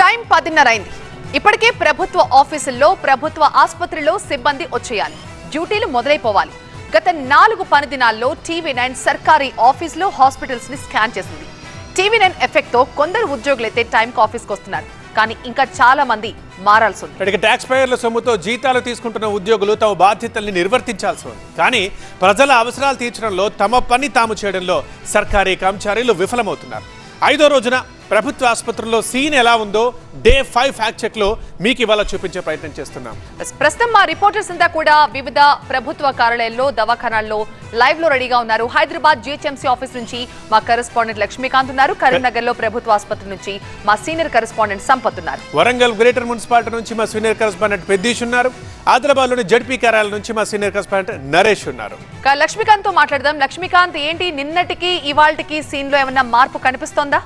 Time పదిన్నర అయింది ఇప్పటికే ప్రభుత్వ ఆఫీసుల్లో ప్రభుత్వ ఆసుపత్రిలో సిబ్బంది వచ్చేయాలి. డ్యూటీలు మొదలైపోవాలి. గత నాలుగు పని దినాల్లో టీవీ నైన్ సర్కారీ ఆఫీసులు హాస్పిటల్స్ని స్కాన్ చేసింది. టీవీ నైన్ ఎఫెక్ట్తో కొందరు ఉద్యోగులైతే టైంకి ఆఫీస్కి వస్తున్నారు కానీ ఇంకా చాలా మంది మారాల్సి ఉంది ట్యాక్స్ పేయర్ల సొమ్ముతో జీతాలు తీసుకుంటున్న ఉద్యోగులు తమ బాధ్యతల్ని నిర్వర్తించాల్సి ఉంది. కానీ ప్రజల అవసరాలు తీర్చడంలో తమ పని తాము చేయడంలో సర్కారీ కర్మచారీలు విఫలమవుతున్నారు. ఐదో రోజున ప్రభుత్వ ఆసుపత్రుల్లో సీన్ ఎలా ఉందో డే ఫైవ్ ఫ్యాక్ట్ చెక్లో మీకు ఇవాళ చూపించే ప్రయత్నం చేస్తున్నాం. ప్రస్తుతం మా రిపోర్టర్స్ అంతా కూడా వివిధ ప్రభుత్వ కార్యాలయాల్లో దవాఖానాల్లో లైవ్లో రెడీగా ఉన్నారు. హైదరాబాద్ జిహెచ్ఎంసీ ఆఫీస్ నుంచి మా కరెస్పాండెంట్ లక్ష్మీకాంత్ ఉన్నారు. కరీంనగర్లో ప్రభుత్వ ఆసుపత్రి నుంచి మా సీనియర్ కరెస్పాండెంట్ సంపత్ ఉన్నారు. వరంగల్ గ్రేటర్ మున్సిపాలిటీ నుంచి మా సీనియర్ కరెస్పాండెంట్ పెద్దీష్ ఉన్నారు. ఆదిలాబాద్లోని జడ్పీ కార్యాలయం నుంచి మా సీనియర్ కరెస్పాండెంట్ నరేష్ ఉన్నారు. లక్ష్మీకాంత్తో మాట్లాడదాం. లక్ష్మీకాంత్ ఏంటి? నిన్నటికి ఇవాళకి సీన్లో ఏమన్నా మార్పు కనిపిస్తోందా?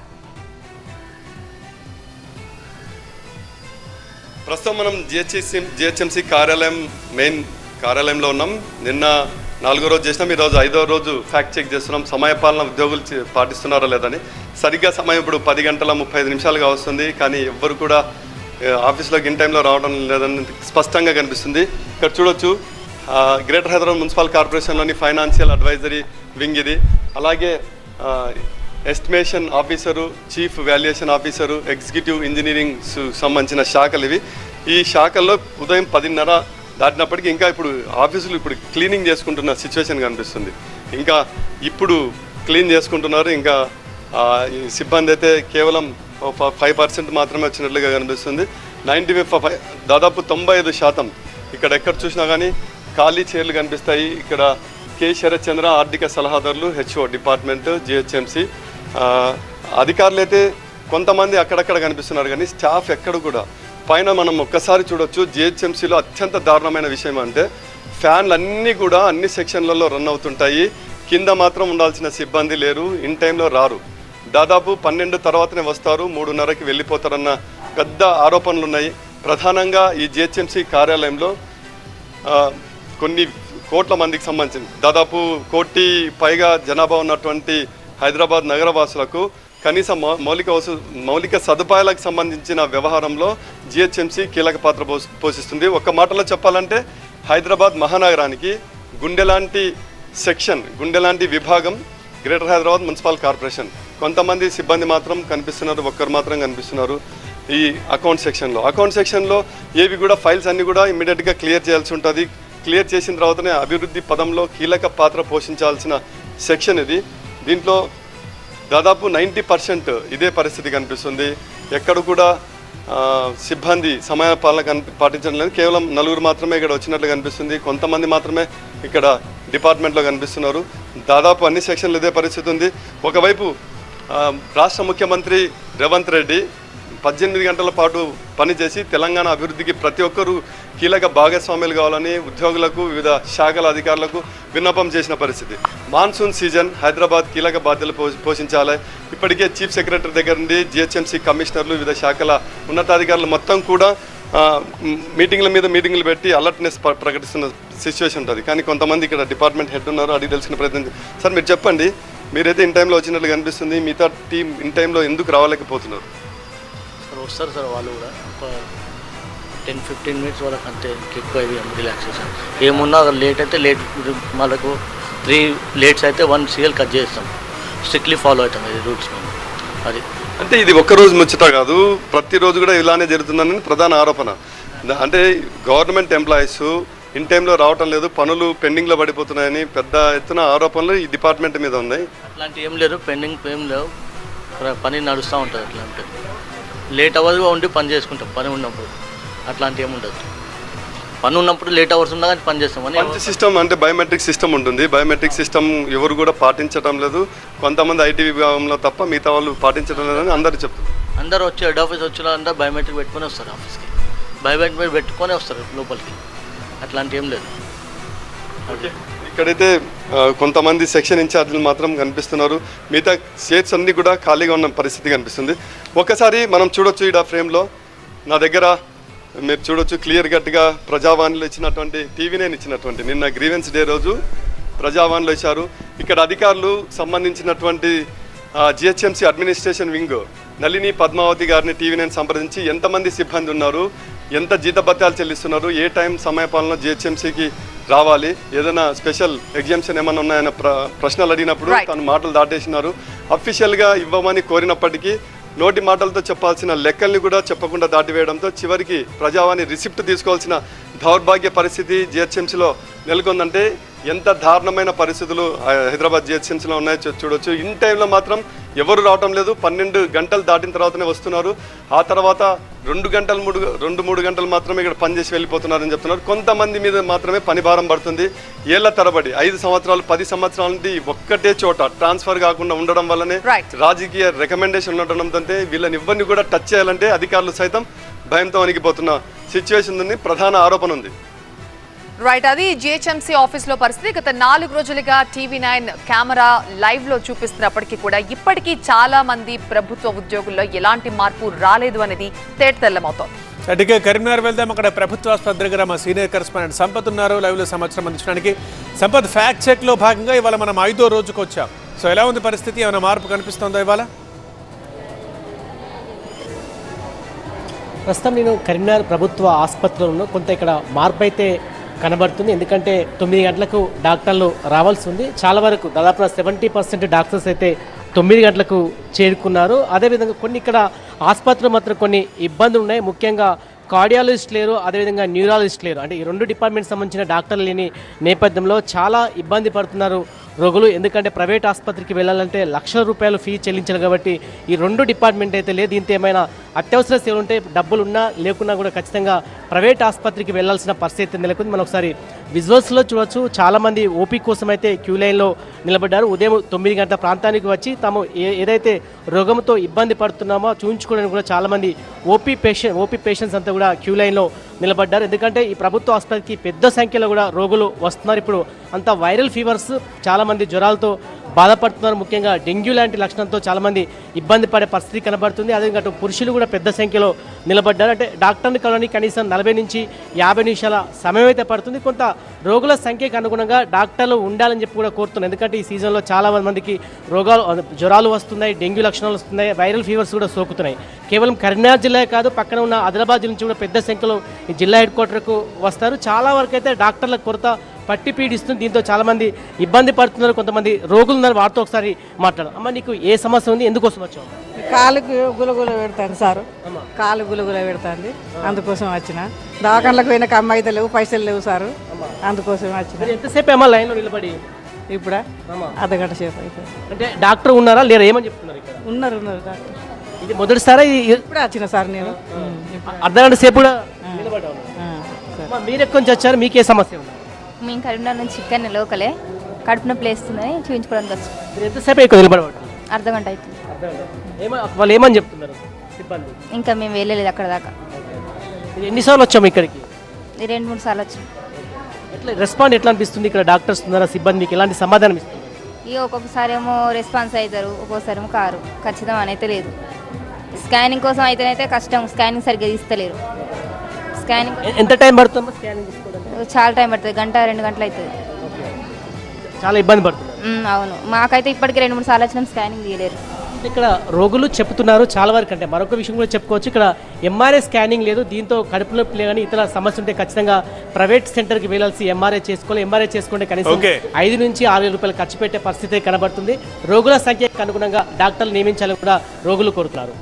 ప్రస్తుతం మనం జిహెచ్ఎస్సి జిహెచ్ఎంసి కార్యాలయం మెయిన్ కార్యాలయంలో ఉన్నాం. నిన్న నాలుగో రోజు చేసినాం. ఈరోజు ఐదో రోజు ఫ్యాక్ట్ చెక్ చేస్తున్నాం. సమయపాలన ఉద్యోగులు పాటిస్తున్నారో లేదని. సరిగ్గా సమయం ఇప్పుడు పది గంటల ముప్పై ఐదు నిమిషాలుగా వస్తుంది. కానీ ఎవ్వరు కూడా ఆఫీస్లోకి ఇన్ టైంలో రావడం లేదని స్పష్టంగా కనిపిస్తుంది. ఇక్కడ చూడొచ్చు గ్రేటర్ హైదరాబాద్ మున్సిపల్ కార్పొరేషన్లోని ఫైనాన్షియల్ అడ్వైజరీ వింగ్ ఇది. అలాగే estimation officer chief valuation officer executive engineering సంబంధించిన శాఖలు ఇవి. ఈ శాఖల్లో ఉదయం పదిన్నర దాటినప్పటికీ ఇంకా ఇప్పుడు ఆఫీసులు ఇప్పుడు క్లీనింగ్ చేసుకుంటున్న సిచ్యువేషన్ కనిపిస్తుంది. ఇంకా ఇప్పుడు క్లీన్ చేసుకుంటున్నారు. ఇంకా ఈ సిబ్బంది అయితే కేవలం ఫైవ్ పర్సెంట్ మాత్రమే వచ్చినట్లుగా కనిపిస్తుంది. నైంటీ ఫైవ్ దాదాపు తొంభై ఐదు శాతం ఇక్కడ ఎక్కడ చూసినా కానీ ఖాళీ చైర్లు కనిపిస్తాయి. ఇక్కడ కె శరత్ చంద్ర ఆర్థిక సలహాదారులు హెచ్ఓ డిపార్ట్మెంట్ జిహెచ్ఎంసి అధికారులు అయితే కొంతమంది అక్కడక్కడ కనిపిస్తున్నారు కానీ స్టాఫ్ ఎక్కడ కూడా. పైన మనం ఒక్కసారి చూడొచ్చు జిహెచ్ఎంసీలో అత్యంత దారుణమైన విషయం అంటే ఫ్యాన్లు అన్నీ కూడా అన్ని సెక్షన్లలో రన్ అవుతుంటాయి. కింద మాత్రం ఉండాల్సిన సిబ్బంది లేరు ఇన్ టైంలో రారు. దాదాపు పన్నెండు తర్వాతనే వస్తారు మూడున్నరకి వెళ్ళిపోతారన్న పెద్ద ఆరోపణలు ఉన్నాయి ప్రధానంగా ఈ జిహెచ్ఎంసీ కార్యాలయంలో కొన్ని కోట్ల మందికి సంబంధించింది. దాదాపు కోటి పైగా జనాభా ఉన్నటువంటి హైదరాబాద్ నగరవాసులకు కనీస మౌ- మౌలిక మౌలిక సదుపాయాలకు సంబంధించిన వ్యవహారంలో జిహెచ్ఎంసీ కీలక పాత్ర పోషి- పోషిస్తుంది. ఒక్క మాటలో చెప్పాలంటే హైదరాబాద్ మహానగరానికి గుండెలాంటి సెక్షన్ గుండెలాంటి విభాగం గ్రేటర్ హైదరాబాద్ మున్సిపల్ కార్పొరేషన్. కొంతమంది సిబ్బంది మాత్రం కనిపిస్తున్నారు ఒక్కరు మాత్రం కనిపిస్తున్నారు ఈ అకౌంట్ సెక్షన్లో. అకౌంట్ సెక్షన్లో ఏవి కూడా ఫైల్స్ అన్నీ కూడా ఇమ్మీడియట్గా క్లియర్ చేయాల్సి ఉంటుంది. క్లియర్ చేసిన తర్వాతనే అభివృద్ధి పదంలో కీలక పాత్ర పోషించాల్సిన సెక్షన్ ఇది. దీంట్లో దాదాపు నైంటీ పర్సెంట్ ఇదే పరిస్థితి కనిపిస్తుంది. ఎక్కడ కూడా సిబ్బంది సమయ పాలన కనిపి పాటించడం లేదు. కేవలం నలుగురు మాత్రమే ఇక్కడ వచ్చినట్లు కనిపిస్తుంది. కొంతమంది మాత్రమే ఇక్కడ డిపార్ట్మెంట్లో కనిపిస్తున్నారు. దాదాపు అన్ని సెక్షన్లు ఇదే పరిస్థితి ఉంది. ఒకవైపు రాష్ట్ర ముఖ్యమంత్రి రేవంత్ రెడ్డి పద్దెనిమిది గంటల పాటు పనిచేసి తెలంగాణ అభివృద్ధికి ప్రతి ఒక్కరూ కీలక భాగస్వాములు కావాలని ఉద్యోగులకు వివిధ శాఖల అధికారులకు విన్నపం చేసిన పరిస్థితి. మాన్సూన్ సీజన్ హైదరాబాద్ కీలక బాధ్యతలు పో- పోషించాలి. ఇప్పటికే చీఫ్ సెక్రటరీ దగ్గర నుండి జిహెచ్ఎంసీ కమిషనర్లు వివిధ శాఖల ఉన్నతాధికారులు మొత్తం కూడా మీటింగ్ల మీద మీటింగ్లు పెట్టి అలర్ట్నెస్ ప్రకటిస్తున్న సిచ్యువేషన్ ఉంటుంది. కానీ కొంతమంది ఇక్కడ డిపార్ట్మెంట్ హెడ్ ఉన్నారు అడిగి తెలిసిన ప్రయత్నం సార్ మీరు చెప్పండి. మీరైతే ఇన్ టైంలో వచ్చినట్లు కనిపిస్తుంది. మిగతా టీం ఇన్ టైంలో ఎందుకు రావలేకపోతున్నారు? వస్తారు సార్ వాళ్ళు కూడా. ఒక టెన్ ఫిఫ్టీన్ మినిట్స్ వరకు అంతే ఎక్కువ ఇది రిలాక్సేషన్ ఏమున్నా లేట్ అయితే లేట్ మనకు త్రీ లేట్స్ అయితే వన్ సీఎల్ కట్ చేస్తాం. స్ట్రిక్ట్లీ ఫాలో అవుతాం ఇది రూల్స్ మేము. అది. అంటే ఇది ఒక్క రోజు ముచ్చట కాదు ప్రతిరోజు కూడా ఇలానే జరుగుతుందని ప్రధాన ఆరోపణ. అంటే గవర్నమెంట్ ఎంప్లాయీస్ ఇన్ టైంలో రావటం లేదు పనులు పెండింగ్లో పడిపోతున్నాయని పెద్ద ఎత్తున ఆరోపణలు ఈ డిపార్ట్మెంట్ మీద ఉన్నాయి. అట్లాంటి ఏం లేదు పెండింగ్ ఏం లేవు. పని నడుస్తూ ఉంటుంది అట్లాంటి లేట్ అవర్స్గా ఉండి పని చేసుకుంటాం పని ఉన్నప్పుడు. అట్లాంటి ఏమి ఉండదు. పని ఉన్నప్పుడు లేట్ అవర్స్ ఉన్నా కానీ పని చేస్తాం. సిస్టమ్ అంటే బయోమెట్రిక్ సిస్టమ్ ఉంటుంది. బయోమెట్రిక్ సిస్టమ్ ఎవరు కూడా పాటించడం లేదు. కొంతమంది ఐటీ విభాగంలో తప్ప మిగతా వాళ్ళు పాటించడం లేదని అందరూ చెప్తున్నారు అందరూ వచ్చి హెడ్ ఆఫీస్ వచ్చిన అందరూ బయోమెట్రిక్ పెట్టుకొని వస్తారు ఆఫీస్కి. బయోమెట్రిక్ పెట్టుకొని వస్తారు లోపలికి. అట్లాంటి ఏం లేదు. ఓకే. ఇక్కడైతే కొంతమంది సెక్షన్ ఇన్ఛార్జీలు మాత్రం కనిపిస్తున్నారు మిగతా సీట్స్ అన్ని కూడా ఖాళీగా ఉన్న పరిస్థితి కనిపిస్తుంది. ఒకసారి మనం చూడొచ్చు ఇక్కడ ఫ్రేమ్లో నా దగ్గర మీరు చూడొచ్చు క్లియర్ కట్గా ప్రజావాణిలో ఇచ్చినటువంటి టీవీ నేను ఇచ్చినటువంటి నిన్న గ్రీవెన్స్ డే రోజు ప్రజావాణిలో ఇచ్చారు. ఇక్కడ అధికారులు సంబంధించినటువంటి GHMC administration wing Nalini Padmavathi గారిని టీవీ నేను సంప్రదించి ఎంతమంది సిబ్బంది ఉన్నారు ఎంత జీతభత్యాలు చెల్లిస్తున్నారు ఏ టైం సమయపాలన జిహెచ్ఎంసీకి రావాలి ఏదైనా స్పెషల్ ఎగ్జామ్షన్ ఏమైనా ఉన్నాయన్న ప్ర ప్రశ్నలు అడిగినప్పుడు. తను మాటలు దాటేసినారు అఫీషియల్గా ఇవ్వమని కోరినప్పటికీ నోటి మాటలతో చెప్పాల్సిన లెక్కల్ని కూడా చెప్పకుండా దాటివేయడంతో చివరికి ప్రజావాణి రిసిప్ట్ తీసుకోవాల్సిన దౌర్భాగ్య పరిస్థితి జిహెచ్ఎంసీలో నెలకొందంటే ఎంత దారుణమైన పరిస్థితులు హైదరాబాద్ జిహెచ్ఎంసీలో ఉన్నాయో చూడొచ్చు. ఇన్ టైంలో మాత్రం ఎవరు రావటం లేదు. పన్నెండు గంటలు దాటిన తర్వాతనే వస్తున్నారు. ఆ తర్వాత రెండు గంటలు మూడు రెండు మూడు గంటలు మాత్రమే ఇక్కడ పనిచేసి వెళ్ళిపోతున్నారని చెప్తున్నారు. కొంతమంది మీద మాత్రమే పని భారం పడుతుంది. ఏళ్ళ తరబడి ఐదు సంవత్సరాలు పది సంవత్సరాల నుండి ఒక్కటే చోట ట్రాన్స్ఫర్ కాకుండా ఉండడం వల్లనే. రాజకీయ రికమెండేషన్ ఉండడంతో వీళ్ళని ఇవ్వని కూడా టచ్ చేయాలంటే అధికారులు సైతం భయంతో వణికిపోతున్న సిచ్యువేషన్ ఉంది ప్రధాన ఆరోపణ ఉంది. రైట్ అది జిహెచ్ఎంసీ ఆఫీస్లో పరిస్థితి. గత నాలుగు రోజులుగా టీవీ నైన్ కెమెరా లైవ్లో చూపిస్తున్నప్పటికీ కూడా ఇప్పటికీ చాలా మంది ప్రభుత్వ ఉద్యోగుల్లో ఎలాంటి మార్పు రాలేదు అనేది తేటతెల్లమవుతోంది. అటుకే కరీంనగర్ వెళ్దాం. అక్కడ ప్రభుత్వ ఆసుపత్రి దగ్గర మా సీనియర్ కరెస్పాండెంట్ సంపత్ ఉన్నారు. లైవ్లో సమాచారం అందించడానికి సంపత్ ఫ్యాక్ట్ చెక్లో భాగంగా ఇవాళ మనం ఐదో రోజుకు వచ్చాం సో ఎలా ఉంది పరిస్థితి? ఏమైనా మార్పు కనిపిస్తుందా ఇవాళ? ప్రస్తుతం నేను కరీంనగర్ ప్రభుత్వ ఆసుపత్రిలో ఉన్న కొంత ఇక్కడ మార్పు అయితే కనబడుతుంది. ఎందుకంటే తొమ్మిది గంటలకు డాక్టర్లు రావాల్సి ఉంది. చాలా వరకు దాదాపు సెవెంటీ పర్సెంట్ డాక్టర్స్ అయితే తొమ్మిది గంటలకు చేరుకున్నారు. అదేవిధంగా కొన్ని ఇక్కడ ఆసుపత్రులు మాత్రం కొన్ని ఇబ్బందులు ఉన్నాయి. ముఖ్యంగా కార్డియాలజిస్ట్ లేరు అదేవిధంగా న్యూరాలజిస్ట్ లేరు. అంటే ఈ రెండు డిపార్ట్మెంట్ సంబంధించిన డాక్టర్లు లేని నేపథ్యంలో చాలా ఇబ్బంది పడుతున్నారు రోగులు. ఎందుకంటే ప్రైవేట్ ఆసుపత్రికి వెళ్ళాలంటే లక్షల రూపాయలు ఫీ చెల్లించాలి కాబట్టి ఈ రెండు డిపార్ట్మెంట్ అయితే లేదు. దీంతో ఏమైనా అత్యవసర సేవలు ఉంటే డబ్బులు ఉన్నా లేకున్నా కూడా ఖచ్చితంగా ప్రైవేట్ ఆసుపత్రికి వెళ్ళాల్సిన పరిస్థితి నెలకొంది. మనం ఒకసారి విజువల్స్లో చూడొచ్చు. చాలామంది ఓపీ కోసం అయితే క్యూ లైన్లో నిలబడ్డారు. ఉదయం తొమ్మిది గంటల ప్రాంతానికి వచ్చి తాము ఏ ఏదైతే రోగంతో ఇబ్బంది పడుతున్నామో చూపించుకోవడానికి కూడా చాలామంది ఓపీ పేషెంట్ ఓపీ పేషెంట్స్ అంతా కూడా క్యూ లైన్లో నిలబడ్డారు. ఎందుకంటే ఈ ప్రభుత్వ ఆసుపత్రికి పెద్ద సంఖ్యలో కూడా రోగులు వస్తున్నారు. ఇప్పుడు అంతా వైరల్ ఫీవర్స్ చాలామంది జ్వరాలతో బాధపడుతున్నారు. ముఖ్యంగా డెంగ్యూ లాంటి లక్షణంతో చాలామంది ఇబ్బంది పడే పరిస్థితి కనబడుతుంది. అదేవిధంగా అటు పురుషులు కూడా పెద్ద సంఖ్యలో నిలబడ్డారు. అంటే డాక్టర్ని కలవడానికి కనీసం నలభై నుంచి యాభై నిమిషాల సమయం అయితే పడుతుంది. కొంత రోగుల సంఖ్యకు అనుగుణంగా డాక్టర్లు ఉండాలని చెప్పి కూడా కోరుతున్నాను ఎందుకంటే ఈ సీజన్లో చాలా మందికి రోగాలు జ్వరాలు వస్తున్నాయి డెంగ్యూ లక్షణాలు వస్తున్నాయి వైరల్ ఫీవర్స్ కూడా సోకుతున్నాయి. కేవలం కరీంనగర్ జిల్లా కాదు పక్కన ఉన్న ఆదిలాబాద్ నుంచి కూడా పెద్ద సంఖ్యలో జిల్లా హెడ్ క్వార్టర్కు వస్తారు. చాలా వరకు అయితే డాక్టర్ల కొరత పట్టి పీడిస్తుంది. దీంతో చాలా మంది ఇబ్బంది పడుతున్నారు. కొంతమంది రోగులు ఉన్నారు. వారితో ఒకసారి మాట్లాడు. అమ్మ నీకు ఏ సమస్య ఉంది? ఎందుకోసం వచ్చావు? కాలుకు గులగుల పెడతాను సారు. కాలు గులగుల పెడతాంది. అందుకోసం వచ్చిన. దవాఖానలకు పోయిన కమ్మ అయితే లేవు పైసలు లేవు సారు. అందుకోసం వచ్చిన. ఎంతసేపు ఏమో లైన్లో నిలబడి? ఇప్పుడా? అర్ధగంట సేపు అయితే అంటే డాక్టర్ ఉన్నారా? లేరా? ఏమని చెప్తున్నారు ఇక్కడ? ఉన్నారు ఉన్నారు డాక్టర్. ఇది మొదటిసారా? ఇప్పుడే వచ్చిన సార్ నేను. అర్ధగంట సేపు కూడా నిలబడ్డా ఉన్నారు. అమ్మ, మీరు ఎక్కడి నుంచి వచ్చారు? మీకే సమస్య ఉంది? మేము కరీంనగర్ నుంచి ఇక్కడ లోకలే కడుపు నొప్పి లేస్తుందని చూపించుకోవడానికి వచ్చాం మీరు ఎంతసేపు ఎక్కువ నిలబడబడుతుంది అర్ధగంట అవుతుంది. ఏమో వాళ్ళు ఏమని చెప్తున్నారు? సిబ్బంది. ఇంకా మేము వెళ్ళలేదు అక్కడ దాకా. మీరు ఎన్నిసార్లు వచ్చాము ఇక్కడికి? ఈ రెండు మూడు సార్లు వచ్చాం. ఎట్లా రెస్పాండ్ ఎట్లా అనిపిస్తుంది? ఇక్కడ డాక్టర్స్ ఉన్నారా? సిబ్బంది మీకు ఎలాంటి సమాధానం ఇస్తుంది ఇక ఒక్కొక్కసారి ఏమో రెస్పాన్స్ అవుతారు ఒక్కొక్కసారి ఏమో కారు. ఖచ్చితం అని అయితే లేదు. స్కానింగ్ కోసం అయితేనైతే కష్టం. స్కానింగ్ సరిగ్గా తీస్తలేరు. స్కానింగ్ ఎంత టైం పడుతుందో? స్కానింగ్ చాలా టైం పడుతుంది గంట రెండు గంటలు అవుతుంది. చాలా ఇబ్బంది ఉమ్, అవును. మాకైతే ఇప్పటికి రెండు మూడు సార్లు వచ్చినాం స్కానింగ్ తీయలేరు. ఇక్కడ రోగులు చెప్తున్నారు చాలా వరకు అంటే మరొక విషయం కూడా చెప్పుకోవచ్చు. ఇక్కడ ఎంఆర్ఐ స్కానింగ్ లేదు దీంతో కడుపు నొప్పి కానీ ఇతర సమస్య ఉంటే ఖచ్చితంగా ప్రైవేట్ సెంటర్కి వెళ్ళాల్సి ఎంఆర్ఐ చేసుకోవాలి. ఎంఆర్ఐ చేసుకుంటే కనీసం Okay. ఐదు నుంచి ఆరు వేల రూపాయలు ఖర్చు పెట్టే పరిస్థితి కనబడుతుంది. రోగుల సంఖ్యకు అనుగుణంగా డాక్టర్లు నియమించాలని కూడా రోగులు కోరుతున్నారు.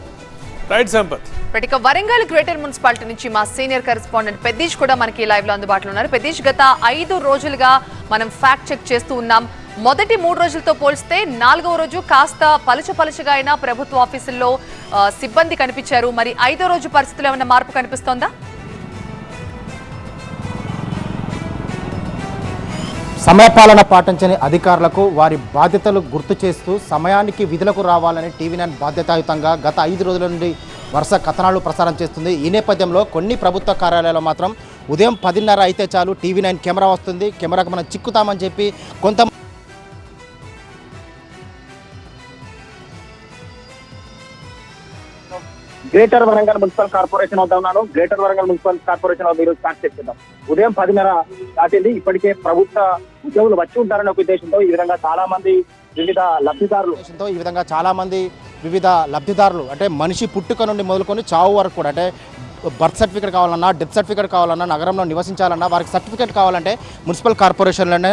రైట్ సంపత్ బట్ ఇక వరంగల్ గ్రేటర్ మున్సిపాలిటీ నుంచి మా సీనియర్ కరెస్పాండెంట్ పెద్దీష్ కూడా మనకి లైవ్లో అందుబాటులో ఉన్నారు. పెద్దీష్ గత ఐదు రోజులుగా మనం ఫ్యాక్ట్ చెక్ చేస్తూ ఉన్నాం. మొదటి మూడు రోజులతో పోలిస్తే నాలుగవ రోజు కాస్త పలుచ పలుచగా అయినా ప్రభుత్వ ఆఫీసుల్లో సిబ్బంది కనిపించారు. మరి ఐదో రోజు పరిస్థితులు ఏమైనా మార్పు కనిపిస్తోందా? సమయపాలన పాటించని అధికారులకు వారి బాధ్యతలు గుర్తు చేస్తూ సమయానికి విధులకు రావాలని టీవీ నైన్ బాధ్యతాయుతంగా గత ఐదు రోజుల నుండి వరుస కథనాలు ప్రసారం చేస్తుంది. ఈ నేపథ్యంలో కొన్ని ప్రభుత్వ కార్యాలయాల్లో మాత్రం ఉదయం పదిన్నర అయితే చాలు టీవీ నైన్ కెమెరా వస్తుంది. కెమెరాకు మనం చిక్కుతామని చెప్పి కొంత గ్రేటర్ వరంగల్ మున్సిపల్ కార్పొరేషన్ వద్ద ఉన్నాను. గ్రేటర్ వరంగల్ మున్సిపల్ కార్పొరేషన్ వద్ద ఈరోజు స్టార్ట్ చేద్దాం. ఉదయం పదిన్నర దాటింది. ఇప్పటికే ప్రభుత్వ ఉద్యోగులు వచ్చి ఉంటారనే ఒక ఉద్దేశంతో ఈ విధంగా చాలా మంది వివిధ లబ్ధిదారులు. ఈ విధంగా చాలామంది వివిధ లబ్ధిదారులు అంటే మనిషి పుట్టుక నుండి మొదలుకొని చావు వరకు కూడా అంటే బర్త్ సర్టిఫికేట్ కావాలన్నా డెత్ సర్టిఫికేట్ కావాలన్నా నగరంలో నివసించాలన్నా వారికి సర్టిఫికేట్ కావాలంటే మున్సిపల్ కార్పొరేషన్లోనే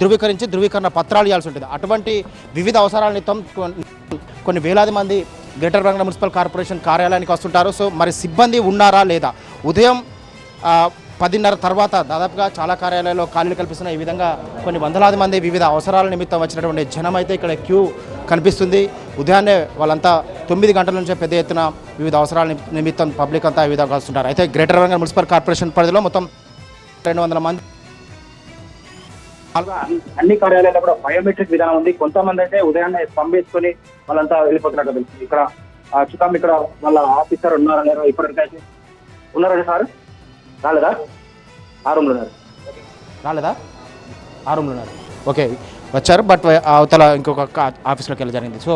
ధృవీకరించి ధృవీకరణ పత్రాలు ఇవ్వాల్సి ఉంటుంది. అటువంటి వివిధ అవసరాల నిమిత్తం కొన్ని వేలాది మంది గ్రేటర్ వరంగల్ మున్సిపల్ కార్పొరేషన్ కార్యాలయానికి వస్తుంటారు. సో మరి సిబ్బంది ఉన్నారా లేదా? ఉదయం పదిన్నర తర్వాత దాదాపుగా చాలా కార్యాలయాల్లో ఖాళీలు కల్పిస్తున్న ఈ విధంగా కొన్ని వందలాది మంది వివిధ అవసరాల నిమిత్తం వచ్చినటువంటి జనం అయితే ఇక్కడ క్యూ కనిపిస్తుంది. ఉదయాన్నే వాళ్ళంతా తొమ్మిది గంటల నుంచే పెద్ద ఎత్తున వివిధ అవసరాల నిమిత్తం పబ్లిక్ అంతా ఈ విధంగా వస్తుంటారు అయితే గ్రేటర్ వరంగల్ మున్సిపల్ కార్పొరేషన్ పరిధిలో మొత్తం రెండు వందల మంది అన్ని కార్యాలయాల్లో కూడా బయోమెట్రిక్ విధానం ఉంది. కొంతమంది అయితే ఉదయాన్నే పంపేసుకొని వాళ్ళంతా వెళ్ళిపోతున్నట్టు తెలుస్తుంది. ఇక్కడ చూద్దాం ఇక్కడ వాళ్ళ ఆఫీసర్ ఉన్నారా లేరు ఇప్పటికైతే ఉన్నారా సార్? రాలేదా? ఆ రూమ్లో ఉన్నారు. రాలేదా? ఆ రూమ్లో ఉన్నారు. ఓకే వచ్చారు బట్ అవతల ఇంకొక ఆఫీస్లోకి వెళ్ళి జరిగింది. సో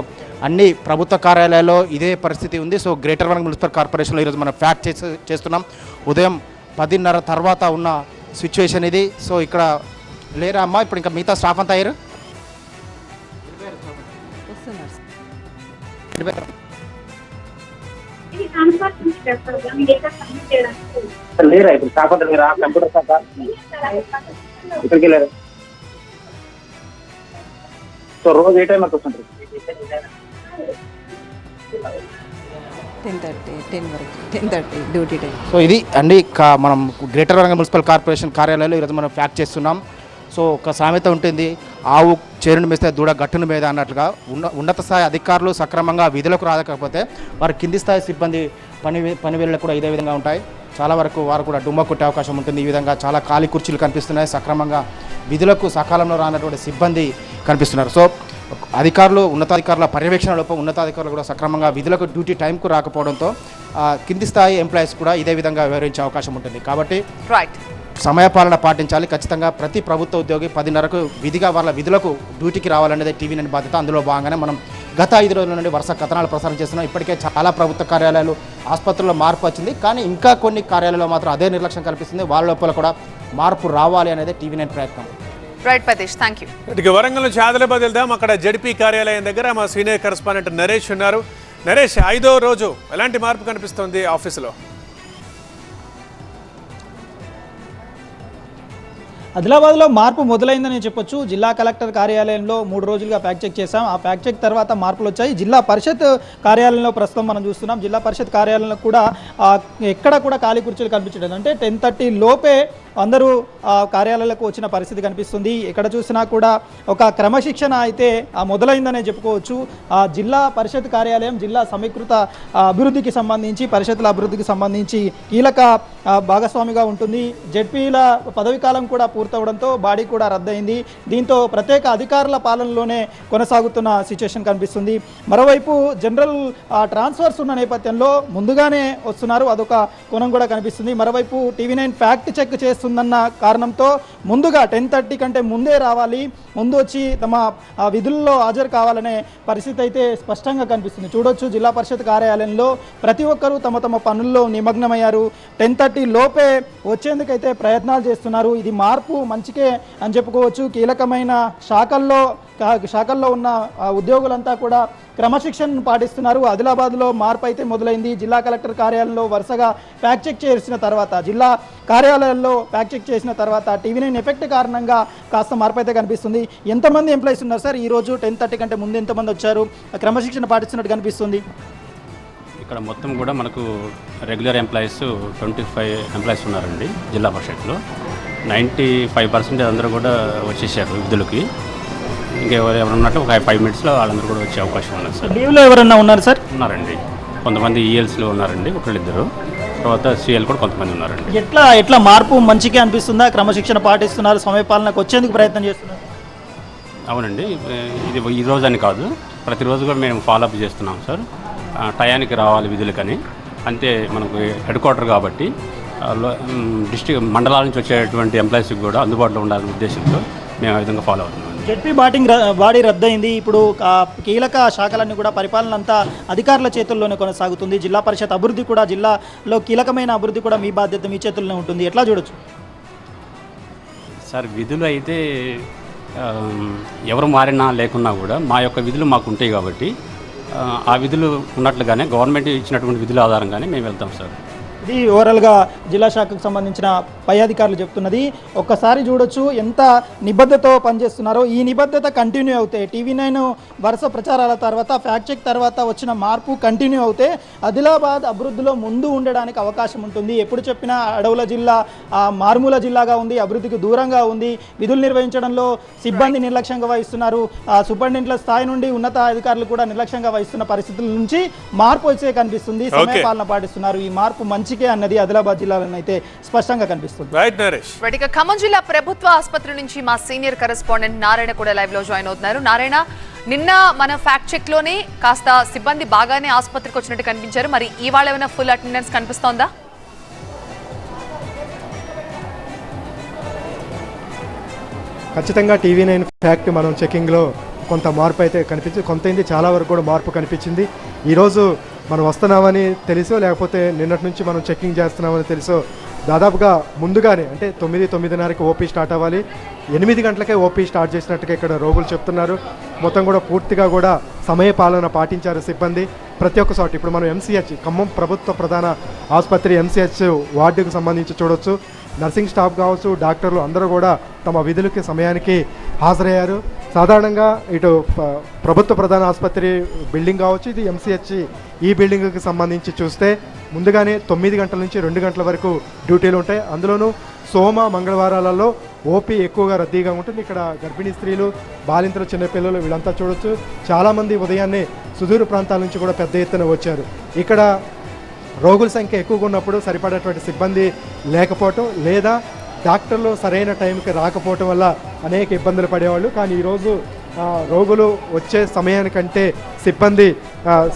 అన్ని ప్రభుత్వ కార్యాలయాల్లో ఇదే పరిస్థితి ఉంది. సో గ్రేటర్ వరంగల్ మున్సిపల్ కార్పొరేషన్లో ఈరోజు మనం ఫ్యాక్ట్ చేసి చేస్తున్నాం. ఉదయం పదిన్నర తర్వాత ఉన్న సిచ్యువేషన్ ఇది. సో ఇక్కడ లేరా అమ్మా? ఇప్పుడు ఇంకా మిగతా స్టాఫ్ అంతా అయ్యారు? సార్ లేరా ఇప్పుడు స్టాఫ్ లేరా? కంప్యూటర్ స్టాఫ్ ఇక్కడికి వెళ్ళారు? సో రోజు ఏ టైం వరకు వస్తుంటారు? టెన్ థర్టీ టెన్ వరకు ten thirty duty time so ఇది అండి మనం గ్రేటర్ వరంగల్ మున్సిపల్ కార్పొరేషన్ కార్యాలయంలో ఈరోజు మనం ఫ్యాక్ట్ చేస్తున్నాం. సో ఒక సామెత ఉంటుంది ఆవు చేరుని మేస్తే దూడ గట్టును మీద అన్నట్లుగా. ఉన్న ఉన్నత స్థాయి అధికారులు సక్రమంగా విధులకు రాకపోతే వారి కింది స్థాయి సిబ్బంది పని పని వేళలు కూడా ఇదే విధంగా ఉంటాయి. చాలా వరకు వారు కూడా డుమ్మ కొట్టే అవకాశం ఉంటుంది. ఈ విధంగా చాలా ఖాళీ కుర్చీలు కనిపిస్తున్నాయి. సక్రమంగా విధులకు సకాలంలో రానటువంటి సిబ్బంది కనిపిస్తున్నారు. సో అధికారులు ఉన్నతాధికారుల పర్యవేక్షణ లోపం ఉన్నతాధికారులు కూడా సక్రమంగా విధులకు డ్యూటీ టైంకు రాకపోవడంతో కింది స్థాయి ఎంప్లాయీస్ కూడా ఇదే విధంగా వ్యవహరించే అవకాశం ఉంటుంది. కాబట్టి రైట్ సమయపాలన పాటించాలి. ఖచ్చితంగా ప్రతి ప్రభుత్వ ఉద్యోగి పదిన్నరకు విధిగా వాళ్ళ విధులకు డ్యూటీకి రావాలనేది టీవీ నేను బాధ్యత. అందులో భాగంగానే మనం గత ఐదు రోజుల నుండి వరుస కథనాలు ప్రసారం చేస్తున్నాం. ఇప్పటికే చాలా ప్రభుత్వ కార్యాలయాలు ఆసుపత్రుల్లో మార్పు వచ్చింది. కానీ ఇంకా కొన్ని కార్యాలయాల్లో మాత్రం అదే నిర్లక్ష్యం కల్పిస్తుంది. వాళ్ళ లోపల కూడా మార్పు రావాలి అనేది టీవీ నైన్ ప్రయత్నం. రైట్ ప్రతీష్ థ్యాంక్ యూ ఇటుక వరంగల్ నుంచి ఆదిలాబాద్ వెళ్దాం అక్కడ జడ్పీ కార్యాలయం దగ్గర మా సీనియర్ కరెస్పాండెంట్ నరేష్ ఉన్నారు. నరేష్ ఐదో రోజు ఎలాంటి మార్పు కనిపిస్తుంది ఆఫీసులో? ఆదిలాబాద్లో మార్పు మొదలైందని చెప్పొచ్చు. జిల్లా కలెక్టర్ కార్యాలయంలో మూడు రోజులుగా ఫ్యాక్ట్ చెక్ చేశాం. ఆ ఫ్యాక్ట్ చెక్ తర్వాత మార్పులు వచ్చాయి జిల్లా పరిషత్ కార్యాలయంలో ప్రస్తుతం మనం చూస్తున్నాం. జిల్లా పరిషత్ కార్యాలయంలో కూడా ఎక్కడ కూడా ఖాళీ కుర్చీలు కనిపించడం అంటే టెన్ థర్టీ లోపే అందరూ కార్యాలయాలకు వచ్చిన పరిస్థితి కనిపిస్తుంది. ఎక్కడ చూసినా కూడా ఒక క్రమశిక్షణ అయితే మొదలైందనే చెప్పుకోవచ్చు. ఆ జిల్లా పరిషత్ కార్యాలయం జిల్లా సమీకృత అభివృద్ధికి సంబంధించి పరిషత్ల అభివృద్ధికి సంబంధించి కీలక భాగస్వామిగా ఉంటుంది. జడ్పీల పదవి కాలం కూడా పూర్తవడంతో బాడీ కూడా రద్దయింది. దీంతో ప్రత్యేక అధికారుల పాలనలోనే కొనసాగుతున్న సిచ్యువేషన్ కనిపిస్తుంది. మరోవైపు జనరల్ ట్రాన్స్ఫర్స్ ఉన్న నేపథ్యంలో ముందుగానే చేస్తున్నారు. అదొక కోణం కూడా కనిపిస్తుంది. మరోవైపు టీవీ నైన్ ఫ్యాక్ట్ చెక్ చేస్తుందన్న కారణంతో ముందుగా టెన్ థర్టీ కంటే ముందే రావాలి. ముందు వచ్చి తమ విధుల్లో హాజరు కావాలనే పరిస్థితి అయితే స్పష్టంగా కనిపిస్తుంది. చూడొచ్చు జిల్లా పరిషత్ కార్యాలయంలో ప్రతి ఒక్కరూ తమ తమ పనుల్లో నిమగ్నమయ్యారు. టెన్ థర్టీ లోపే వచ్చేందుకైతే ప్రయత్నాలు చేస్తున్నారు. ఇది మార్పు మంచికే అని చెప్పుకోవచ్చు. కీలకమైన శాఖల్లో శాఖల్లో ఉన్న ఆ, ఉద్యోగులంతా కూడా క్రమశిక్షణను పాటిస్తున్నారు. ఆదిలాబాద్లో మార్పు అయితే మొదలైంది. జిల్లా కలెక్టర్ కార్యాలయంలో వరుసగా ఫ్యాక్ట్ చెక్ చేసిన తర్వాత జిల్లా కార్యాలయాల్లో ఫ్యాక్ట్ చెక్ చేసిన తర్వాత టీవీ నైన్ ఎఫెక్ట్ కారణంగా కాస్త మార్పు అయితే కనిపిస్తుంది. ఎంతమంది ఎంప్లాయీస్ ఉన్నారు సార్? ఈరోజు టెన్ థర్టీ కంటే ముందు ఎంతమంది వచ్చారు? క్రమశిక్షణ పాటిస్తున్నట్టు కనిపిస్తుంది. ఇక్కడ మొత్తం కూడా మనకు regular employees twenty five employees ఉన్నారండి జిల్లా పరిషత్లో. నైంటీ ఫైవ్ పర్సెంటేజ్ అందరూ కూడా వచ్చేసారు విధులకి ఇంకా ఎవరు ఎవరు ఉన్నట్టు ఒక ఫైవ్ మినిట్స్లో వాళ్ళందరూ కూడా వచ్చే అవకాశం ఉన్నది సార్. లీవ్లో ఎవరన్నా ఉన్నారు సార్? ఉన్నారండి. కొంతమంది ఈఎల్స్లో ఉన్నారండి ఒకళ్ళిద్దరు. తర్వాత సిఎల్ కూడా కొంతమంది ఉన్నారండి. ఎట్లా ఎట్లా మార్పు మంచిగా అనిపిస్తుందా? క్రమశిక్షణ పాటిస్తున్నారు సమయపాలనకు వచ్చేందుకు ప్రయత్నం చేస్తున్నారు? అవునండి. ఇది ఈ రోజు అని కాదు. ప్రతిరోజు కూడా మేము ఫాలోఅప్ చేస్తున్నాం సార్. టయానికి రావాలి విధులకని. అంతే మనకు హెడ్ క్వార్టర్ కాబట్టి డిస్ట్రిక్ట్ మండలాల నుంచి వచ్చేటువంటి ఎంప్లాయీస్కి కూడా అందుబాటులో ఉండాలనే ఉద్దేశంతో మేము ఆ విధంగా ఫాలో అవుతున్నాం. జెడ్పీ బాటింగ్ ర- బాడీ రద్దయింది. ఇప్పుడు ఆ కీలక శాఖలన్నీ కూడా పరిపాలన అంతా అధికారుల చేతుల్లోనే కొనసాగుతుంది. జిల్లా పరిషత్ అభివృద్ధి కూడా జిల్లాలో కీలకమైన అభివృద్ధి కూడా మీ బాధ్యత మీ చేతుల్లోనే ఉంటుంది. ఎట్లా చూడొచ్చు? సార్ విధులు అయితే ఎవరు మారినా లేకున్నా కూడా మా యొక్క విధులు మాకు ఉంటాయి కాబట్టి ఆ, ఆ విధులు ఉన్నట్లుగానే గవర్నమెంట్ ఇచ్చినటువంటి విధుల ఆధారంగానే మేము వెళ్తాం సార్. ఇది ఓవరాల్గా జిల్లా శాఖకు సంబంధించిన పై అధికారులు చెప్తున్నది. ఒక్కసారి చూడొచ్చు ఎంత నిబద్ధతతో పనిచేస్తున్నారో. ఈ నిబద్ధత కంటిన్యూ అవుతాయి టీవీ నైన్ వరుస ప్రచారాల తర్వాత ఫ్యాక్ట్ చెక్ తర్వాత వచ్చిన మార్పు కంటిన్యూ అవుతే ఆదిలాబాద్ అభివృద్ధిలో ముందు ఉండడానికి అవకాశం ఉంటుంది. ఎప్పుడు చెప్పినా అడవుల జిల్లా మారుమూల జిల్లాగా ఉంది అభివృద్ధికి దూరంగా ఉంది. విధులు నిర్వహించడంలో సిబ్బంది నిర్లక్ష్యంగా వహిస్తున్నారు. ఆ, సూపరింటెండెంట్ల స్థాయి నుండి ఉన్నత అధికారులు కూడా నిర్లక్ష్యంగా వహిస్తున్న పరిస్థితుల నుంచి మార్పు వచ్చే కనిపిస్తుంది. సమయపాలన పాటిస్తున్నారు. ఈ మార్పు మంచికే అన్నది ఆదిలాబాద్ జిల్లాలో అయితే స్పష్టంగా కనిపిస్తుంది. రైట్ నరేష్ రైట్ ఇక ఖమ్మం జిల్లా ప్రభుత్వ ఆసుపత్రి నుంచి మా సీనియర్ కరెస్పాండెంట్ నారాయణ కూడా లైవ్లో జాయిన్ అవుతున్నారు. నారాయణ నిన్న మన ఫ్యాక్ట్ చెక్లోనే కాస్త సిబ్బంది బాగానే ఆసుపత్రికి వచ్చినట్టు కనిపించారు. మరి ఇవాళ ఏమైనా ఫుల్ అటెండెన్స్ కనిపిస్తోందా? ఖచ్చితంగా టీవీ నైన్ ఫ్యాక్ట్ మనం చెకింగ్లో కొంత మార్పు అయితే కనిపించింది. కొంత అయింది చాలా వరకు కూడా మార్పు కనిపించింది. ఈరోజు మనం వస్తున్నామని తెలుసో లేకపోతే నిన్నటి నుంచి మనం చెకింగ్ చేస్తున్నామని తెలుసో దాదాపుగా ముందుగానే అంటే తొమ్మిది తొమ్మిదిన్నరకి ఓపీ స్టార్ట్ అవ్వాలి. ఎనిమిది గంటలకే ఓపీ స్టార్ట్ చేసినట్టుగా ఇక్కడ రోగులు చెప్తున్నారు. మొత్తం కూడా పూర్తిగా కూడా సమయ పాలన పాటించారు సిబ్బంది. ప్రతి ఒక్క చోట ఇప్పుడు మనం ఎంసీహెచ్ ఖమ్మం ప్రభుత్వ ప్రధాన ఆసుపత్రి ఎంసీహెచ్ వార్డుకు సంబంధించి చూడొచ్చు. నర్సింగ్ స్టాఫ్ కావచ్చు డాక్టర్లు అందరూ కూడా తమ విధులకి సమయానికి హాజరయ్యారు. సాధారణంగా ఇటు ప్రభుత్వ ప్రధాన ఆసుపత్రి బిల్డింగ్ కావచ్చు ఇది ఎంసీహెచ్ ఈ బిల్డింగ్కి సంబంధించి చూస్తే ముందుగానే తొమ్మిది గంటల నుంచి రెండు గంటల వరకు డ్యూటీలు ఉంటాయి. అందులోనూ సోమ మంగళవారాలలో ఓపీ ఎక్కువగా రద్దీగా ఉంటుంది. ఇక్కడ గర్భిణీ స్త్రీలు బాలింతలు చిన్నపిల్లలు వీళ్ళంతా చూడొచ్చు. చాలామంది ఉదయాన్నే సుదూర ప్రాంతాల నుంచి కూడా పెద్ద ఎత్తున వచ్చారు. ఇక్కడ రోగుల సంఖ్య ఎక్కువగా ఉన్నప్పుడు సరిపడేటువంటి సిబ్బంది లేకపోవటం లేదా డాక్టర్లు సరైన టైంకి రాకపోవటం వల్ల అనేక ఇబ్బందులు పడేవాళ్ళు. కానీ ఈరోజు రోగులు వచ్చే సమయానికంటే సిబ్బంది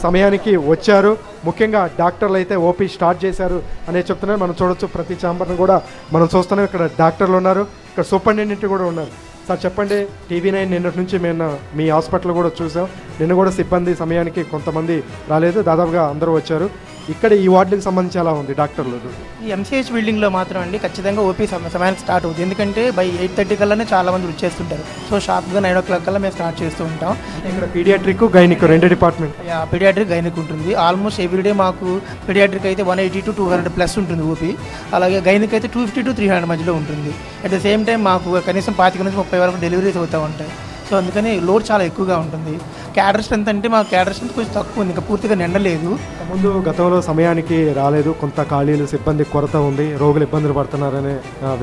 సమయానికి వచ్చారు. ముఖ్యంగా డాక్టర్లు అయితే ఓపీ స్టార్ట్ చేశారు అనే చెప్తున్నారు. మనం చూడొచ్చు ప్రతి ఛాంబర్ను కూడా మనం చూస్తున్నాం. ఇక్కడ డాక్టర్లు ఉన్నారు. ఇక్కడ సూపరింటెండెంట్ కూడా ఉన్నారు. సార్ చెప్పండి టీవీ నైన్ నిన్నటి నుంచి మేము మీ హాస్పిటల్ కూడా చూసాం. నిన్న కూడా సిబ్బంది సమయానికి కొంతమంది రాలేదు. దాదాపుగా అందరూ వచ్చారు. ఇక్కడ ఈ వార్డుకి సంబంధించి ఎలా ఉంది డాక్టర్లు? ఈ ఎంసీహెచ్ బిల్డింగ్లో మాత్రం అండి ఖచ్చితంగా ఓపీ సమ- సమయానికి స్టార్ట్ అవుతుంది ఎందుకంటే బై ఎయిట్ థర్టీ కల్లానే చాలా మంది వచ్చేస్తుంటారు సో షార్ప్గా నైన్ ఓ క్లాక్ కల్లా మేము స్టార్ట్ చేస్తూ ఉంటాం. ఇక్కడ పీడియాట్రిక్ గైనిక్ రెండు డిపార్ట్మెంట్ పీడియాట్రిక్ గైనిక్ ఉంటుంది. ఆల్మోస్ట్ ఎవ్రీడే మాకు పీడియాట్రిక్ అయితే one eighty to two hundred plus ఉంటుంది ఓపీ అలాగే గైనిక్ అయితే two fifty to three hundred మధ్యలో ఉంటుంది. అట్ ద సేమ్ టైం మాకు కనీసం పాతిక నుంచి ముప్పై వరకు డెలివరీస్ అవుతూ ఉంటాయి. సో అందుకని లోడ్ చాలా ఎక్కువగా ఉంటుంది. క్యాడర్ స్ట్రెంత్ అంటే మా క్యాడర్ స్ట్రెంత్ కొంచెం తక్కువ ఉంది. ఇంకా పూర్తిగా నిండలేదు. ముందు గతంలో సమయానికి రాలేదు. కొంత ఖాళీలు సిబ్బంది కొరత ఉంది. రోగులు ఇబ్బందులు పడుతున్నారనే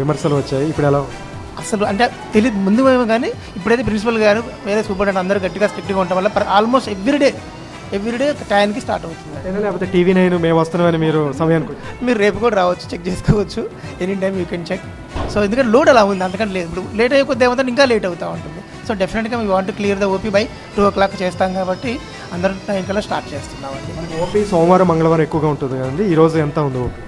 విమర్శలు వచ్చాయి. ఇప్పుడు ఎలా? అసలు అంటే తెలియదు ముందు కానీ ఇప్పుడైతే ప్రిన్సిపల్ గారు వేరే సూపరింటెండెంట్ అందరూ గట్టిగా స్ట్రిక్ట్గా ఉండటం వల్ల ఆల్మోస్ట్ ఎవ్రీడే ఎవ్రీడే టైంకి స్టార్ట్ అవుతుంది. లేకపోతే టీవీ నైన్ మేము వస్తున్నామని మీరు సమయానికి. మీరు రేపు కూడా రావచ్చు చెక్ చేసుకోవచ్చు. Any time you can check. So ఎందుకంటే లోడ్ అలా ఉంది. అంతకంటే లేదు. ఇప్పుడు లేట్ అయ్యే కొద్ది ఏమవుతుంది? ఇంకా లేట్ అవుతూ ఉంటుంది. సో డెఫినెట్గా we want clear the OP by two o'clock చేస్తాం కాబట్టి అందరూ టైం కల్లా స్టార్ట్ చేస్తున్నామండి. ఓపీ సోమవారం మంగళవారం ఎక్కువగా ఉంటుంది కదండి. ఈ రోజు ఎంత ఉంది ఓపీ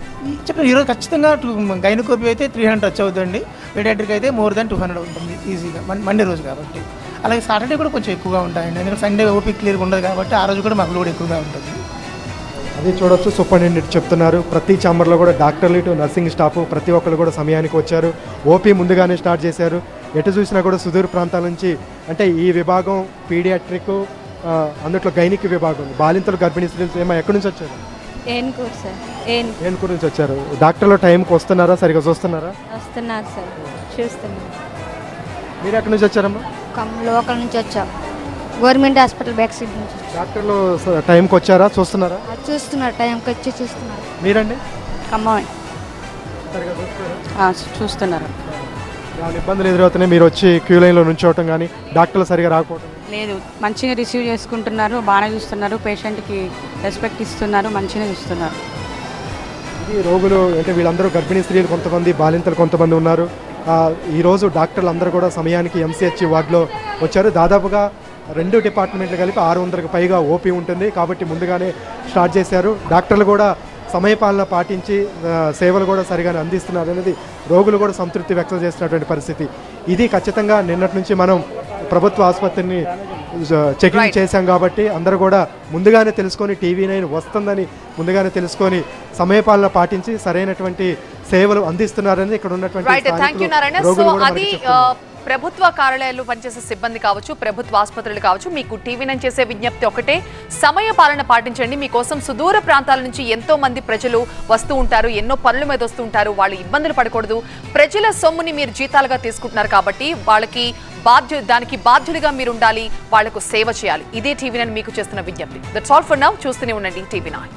చెప్పండి ఈరోజు ఖచ్చితంగా టూ గైనకోపీ అయితే త్రీ హండ్రెడ్ టచ్ అవుతుంది పీడియాట్రిక్ అయితే మోర్ దాన్ టూ హండ్రెడ్ ఉంటుంది ఈజీగా మండే రోజు కాబట్టి. అలాగే సాటర్డే కూడా కొంచెం ఎక్కువగా ఉంటాయండి. ఎందుకంటే సండే ఓపీ క్లియర్గా ఉండదు కాబట్టి ఆ రోజు కూడా మాకు లోడ్ ఎక్కువగా ఉంటుంది. అది చూడొచ్చు. సూపరింటెండెంట్ చెప్తున్నారు. ప్రతి ఛాంబర్లో కూడా డాక్టర్లు ఇటు నర్సింగ్ స్టాఫ్ ప్రతి ఒక్కరు కూడా సమయానికి వచ్చారు. ఓపీ ముందుగానే స్టార్ట్ చేశారు. ఎటు చూసినా కూడా సుదూర ప్రాంతాల నుంచి అంటే ఈ విభాగం పీడియాట్రిక్ అందుట్లో గైనిక్ విభాగం. బాలింతలు గర్భిణీ స్త్రీలు ఏమో ఎక్కడి నుంచి వచ్చారు? ఏనుకూరు నుంచి వచ్చారు. డాక్టర్లు టైంకి వస్తున్నారా? సరిగా చూస్తున్నారా? వస్తున్నారు సార్. చూస్తున్నాం. మీరు ఎక్కడి నుంచి వచ్చారమ్మా? లోకల్ నుంచి వచ్చాం. గవర్నమెంట్ హాస్పిటల్ బ్యాక్ సైడ్ నుంచి. డాక్టర్లు టైంకి వచ్చారా? చూస్తున్నారా? అది చూస్తున్నారు టైంకి వచ్చి చూస్తున్నారు. మీరండి? సరిగా చూస్తున్నారా? చూస్తున్నారు. ఏమైనా ఇబ్బందులు ఎదురవుతున్నాయి? మీరు వచ్చి క్యూ లైన్లో నుంచోవటం కానీ డాక్టర్లు సరిగా రాకపోవటం లేదు మంచిగా రిసీవ్ చేసుకుంటున్నారు బాగానే చూస్తున్నారు పేషెంట్కి రెస్పెక్ట్ ఇస్తున్నారు మంచిగా చూస్తున్నారు. ఇది రోగులు అంటే వీళ్ళందరూ గర్భిణీ స్త్రీలు కొంతమంది బాలింతలు కొంతమంది ఉన్నారు. ఆ, ఈరోజు డాక్టర్లు అందరూ కూడా సమయానికి ఎంసీహెచ్ వార్డులో వచ్చారు. దాదాపుగా రెండు డిపార్ట్మెంట్లు కలిపి ఆరు వందలకు పైగా ఓపీ ఉంటుంది. కాబట్టి ముందుగానే స్టార్ట్ చేశారు. డాక్టర్లు కూడా సమయపాలన పాటించి సేవలు కూడా సరిగానే అందిస్తున్నారు అనేది రోగులు కూడా సంతృప్తి వ్యక్తం చేస్తున్నటువంటి పరిస్థితి. ఇది ఖచ్చితంగా నిన్నటి నుంచి మనం ప్రభుత్వ ఆసుపత్రిని చెకింగ్ చేశాం కాబట్టి అందరూ కూడా ముందుగానే తెలుసుకొని టీవీ నైన్ వస్తుందని ముందుగానే తెలుసుకొని సమయపాలన పాటించి సరైనటువంటి సేవలు అందిస్తున్నారని ఇక్కడ ఉన్నటువంటి రోగులు ప్రభుత్వ కార్యాలయాల్లో పనిచేసే సిబ్బంది కావచ్చు ప్రభుత్వ ఆసుపత్రులు కావచ్చు మీకు టీవీ నైన్ చేసే విజ్ఞప్తి ఒకటే. సమయ పాలన పాటించండి. మీకోసం సుదూర ప్రాంతాల నుంచి ఎంతో మంది ప్రజలు వస్తూ ఉంటారు ఎన్నో పనుల మీద వస్తూ ఉంటారు. వాళ్ళు ఇబ్బందులు పడకూడదు. ప్రజల సొమ్ముని మీరు జీతాలుగా తీసుకుంటున్నారు కాబట్టి వాళ్ళకి బాధ్యు దానికి బాధ్యులుగా మీరు ఉండాలి వాళ్ళకు సేవ చేయాలి. ఇదే టీవీ నైన్ మీకు చేస్తున్న విజ్ఞప్తి. దట్స్ ఆల్ ఫర్ నౌ చూస్తూనే ఉండండి టీవీ నైన్.